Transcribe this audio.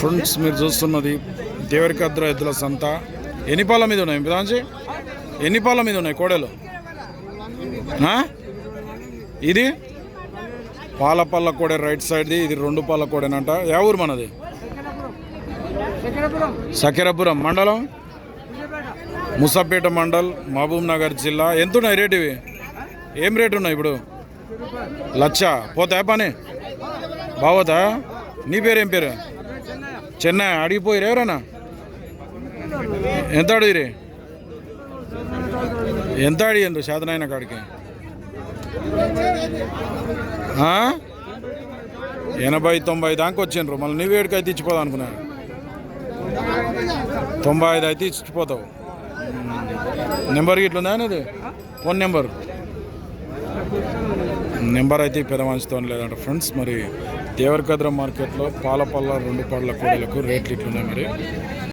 Friends మీరు చూస్తున్నది దేవరికద్ర ఎద్దుల సంత. ఎన్ని పాల మీద ఉన్నాయి పిదాంచి ఎన్ని పాల మీద ఉన్నాయి కోడలు? ఇది? పాల పళ్ళ కోడే రైట్ సైడ్ది ఇది రెండు పాల కోడేనంట. ఏ ఊరు మనది? సకిరపురం మండలం? ముసాపేట మండల్ మహబూబ్ నగర్ జిల్లా. ఎంత ఉన్నాయి రేట్ ఇవి? ఏం రేట్ ఉన్నాయి ఇప్పుడు? లచ్చ? పోతా పని? బావోతా? నీ పేరు ఏం పేరు? చెన్నై అడిగిపోయి ఎవరన్నా? ఎంత అడిగిరి ఎంత అడిగిండ్రు శాతనాయన కాడికి? ఎనభై తొంభై దాకా వచ్చిండ్రు. మళ్ళీ నువ్వు ఏడుకి అయితే ఇచ్చిపోదాం అనుకున్నా తొంభై ఐదు అయితే ఇచ్చిపోతావు. నెంబర్ ఇట్లుందా అనేది ఫోన్ నెంబర్. నెంబర్ అయితే పెద్ద మంచితో లేదంట ఫ్రెండ్స్. మరి దేవరకద్ర మార్కెట్లో పాలపల్ల రెండు పళ్ళ కూడలకు రేట్లు ఇట్లున్నాయి మరి.